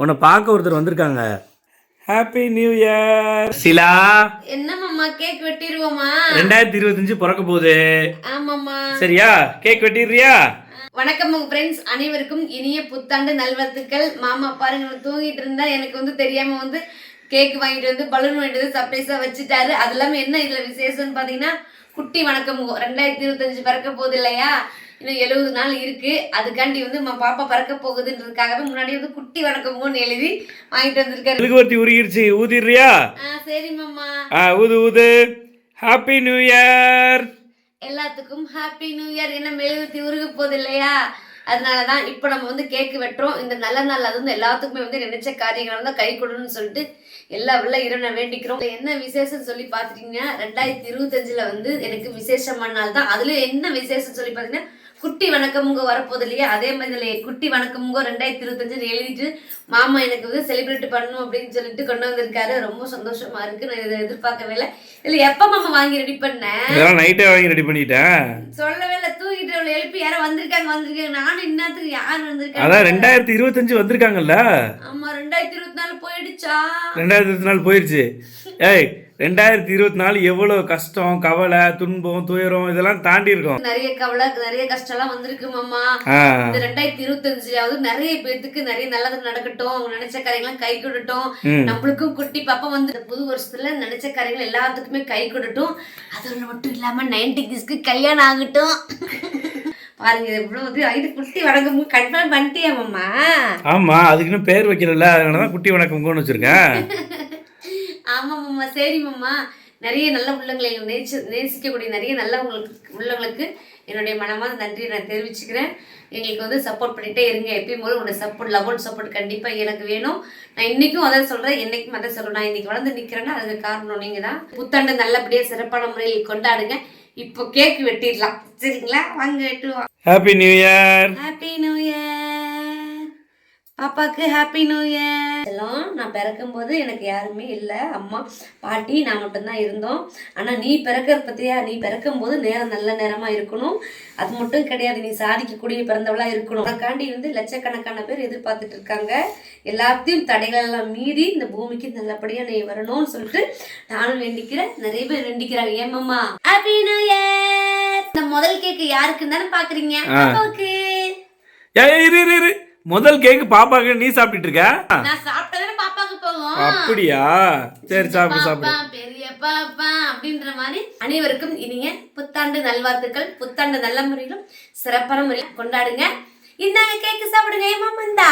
உன்னை பார்க்க ஒருத்தர் வந்திருக்காங்க. ஹாப்பி நியூ இயர் சிலா. என்ன மாமா கேக் வெட்டிடுவோமா? ரெண்டாயிரத்தி இருபத்தஞ்சு பிறக்க போகுது. ஆமாம்மா. சரியா? கேக் வெட்டிடுறியா? வணக்கம் உங்க ஃப்ரெண்ட்ஸ் அனைவருக்கும் இனிய புத்தாண்டு நல்வாழ்த்துக்கள். மாமா பாருங்க நான் தூங்கிட்டு இருந்தா எனக்கு வந்து தெரியாம வந்து கேக் வாங்கிட்டு வந்து பலூன் வாங்கிட்டு வந்து சர்ப்ரைஸா வச்சுட்டாரு. அது இல்லாம என்ன இதுல விசேஷம்னு பாத்தீங்கன்னா குட்டி வணக்கம். ரெண்டாயிரத்தி இருபத்தஞ்சு பிறக்க போகுது இல்லையா? இன்னும் எழுபது நாள் இருக்கு. அதுக்காண்டி வந்து நம்ம பாப்பா பிறக்க போகுதுன்றதுக்காகவே முன்னாடி வந்து குட்டி வணக்கம்னு எழுதி வாங்கிட்டு வந்திருக்காரு. மெழுகுவர்த்தி உருகிருச்சு. ஊதிடுறியா? ஆ சரி மாமா. ஆ ஊது ஊது. ஹாப்பி நியூ இயர் எல்லாத்துக்கும் ஹாப்பி நியூ இயர் என்ன மெழுகுத்தி உருக போகுது இல்லையா அதனால தான் இப்போ நம்ம வந்து கேக்கு வெட்டுறோம். இந்த நல்ல நாள் அது வந்து எல்லாத்துக்குமே வந்து நினைச்ச காரியங்கள் வந்து கை கொடுன்னு சொல்லிட்டு எல்லா வெள்ள இறைவனை வேண்டிக்கிறோம். என்ன விசேஷம் சொல்லி பார்த்துட்டீங்கன்னா ரெண்டாயிரத்தி இருபத்தஞ்சில் வந்து எனக்கு விசேஷமான நாள் தான். அதில் என்ன விசேஷம் சொல்லி பார்த்தீங்கன்னா குட்டி வணக்கமுங்க வரப்போகுது இல்லையா? அதே மாதிரி இதில் குட்டி வணக்கமுங்க ரெண்டாயிரத்தி இருபத்தஞ்சுன்னு எழுதிட்டு மாமா எனக்கு வந்து செலிப்ரேட் பண்ணணும் அப்படின்னு சொல்லிட்டு கொண்டு வந்திருக்காரு. ரொம்ப சந்தோஷமா இருக்கு. நான் இதை எதிர்பார்க்கவே இல்லை. இல்லை எப்போ மாமா வாங்கி ரெடி பண்ணேன் நைட்டே வாங்கி ரெடி பண்ணிட்டேன். சொல்லவே இல்லை. தூங்கிட்டு அவளை எழுப்பி யாரோ வந்திருக்காங்க வந்திருக்காங்க. நானும் இன்னத்துக்கு யார் வந்திருக்காங்க? அதான் ரெண்டாயிரத்தி இருபத்தஞ்சு வந்திருக்காங்கல்ல? ஆமா ரெண்டாயிரத்தி இருபத்தி நாலு போயிடுச்சா? ரெண்டாயிரத்தி இருபத்தி நாலு போயிருச்சு. ஏய் ரெண்டாயிரத்தி இருபத்தி நாலு எவ்வளோ கஷ்டம் கவலை துன்பம் துயரம் இதெல்லாம் தாண்டி இருக்கோம். நிறைய கவலை நிறைய கஷ்டம்லாம் வந்திருக்கு மாமா. இந்த ரெண்டாயிரத்தி இருபத்தஞ்சாவது நிறைய பேத்துக்கு நிறைய நல்லது நடக்கட்டும். அவங்க நினைச்ச காரியங்களாம் கை கொடுட்டும். நம்மளுக்கும் குட்டி பாப்பா வந்து புது வருஷத்துல நினைச்ச காரியங்கள் எல்லாத்துக்குமே கை கொடுட்டும். அதோட மட்டும் இல்லாம நைன்டி கிஸ்க்கு கல்யாணம் ஆகட்டும். பாருங்க இவ்வளவு இது ஐடி குட்டி வணக்கம் கன்ஃபார்ம் பண்ணிட்டியா மாமா? ஆமா அதுக்குன்னு பேர் வைக்கிறல்ல அதனால தான் குட்டி வணக்கம் வச்சிருக்கேன். ஆமா மாமா சரி மாமா. நிறைய நல்ல உள்ளங்களை நேசி நேசிக்கக்கூடிய நிறைய நல்ல உங்களுக்கு உள்ளவங்களுக்கு என்னுடைய மனமார்ந்த நன்றியை நான் தெரிவிச்சுக்கிறேன். எங்களுக்கு வந்து சப்போர்ட் பண்ணிட்டே இருங்க. எப்பயும் போது உங்களோட சப்போர்ட் லவ் அண்ட் சப்போர்ட் கண்டிப்பாக எனக்கு வேணும். நான் இன்னைக்கும் அதை சொல்கிறேன் என்னைக்கும் அதை சொல்கிறேன் நான் இன்னைக்கு வளர்ந்து நிற்கிறேன்னா அதுக்கு காரணம் நீங்கள் தான் புத்தாண்டு நல்லபடியாக சிறப்பான முறையில் கொண்டாடுங்க. இப்போ கேக் வெட்டிடலாம். சரிங்களா? வாங்க வெட்டுவோம் happy new year happy new year பாப்பாக்கு ஹாப்பி நியூ இயர் பிறக்கும்போது எனக்கு யாருமே இல்லை. அம்மா பாட்டி நான் மட்டும்தான் இருந்தோம். ஆனால் நீ பிறக்கிற பத்தியா? நீ பிறக்கும்போது நேரம் நல்ல நேரமாக இருக்கணும். அது மட்டும் கிடையாது. நீ சாதிக்கக்கூடிய பிறந்தவளா இருக்கணும். உனக்காண்டி வந்து லட்சக்கணக்கான பேர் எதிர்பார்த்துட்டு இருக்காங்க. எல்லாத்தையும் தடைகள் எல்லாம் மீறி இந்த பூமிக்கு நல்லபடியாக நீ வரணும்னு சொல்லிட்டு நானும் வேண்டிக்கிறேன். நிறைய பேர் வேண்டிக்கிறாங்க. ஏமாம்மா ஹாப்பி நியூ இயர் இந்த முதல் கேக்கு யாருக்குன்னு தானே. அப்பாவுக்கு ஏய் இரு இரு முதல் கேக்கு பாப்பாக்கு நீ சாப்பிட்டுட்டு இருக்க? நான் போகும் அப்படியா? சரி சாப்பிடு சாப்பிடு பாப்பா பெரிய பாப்பா அப்படின்ற மாதிரி அனைவருக்கும் இனிய புத்தாண்டு நல்வாழ்த்துக்கள். புத்தாண்டு நல்ல முறையிலும் சிறப்பான முறையில் கொண்டாடுங்க. இந்தாங்க கேக்கு சாப்பிடுங்க ஏமா இந்தா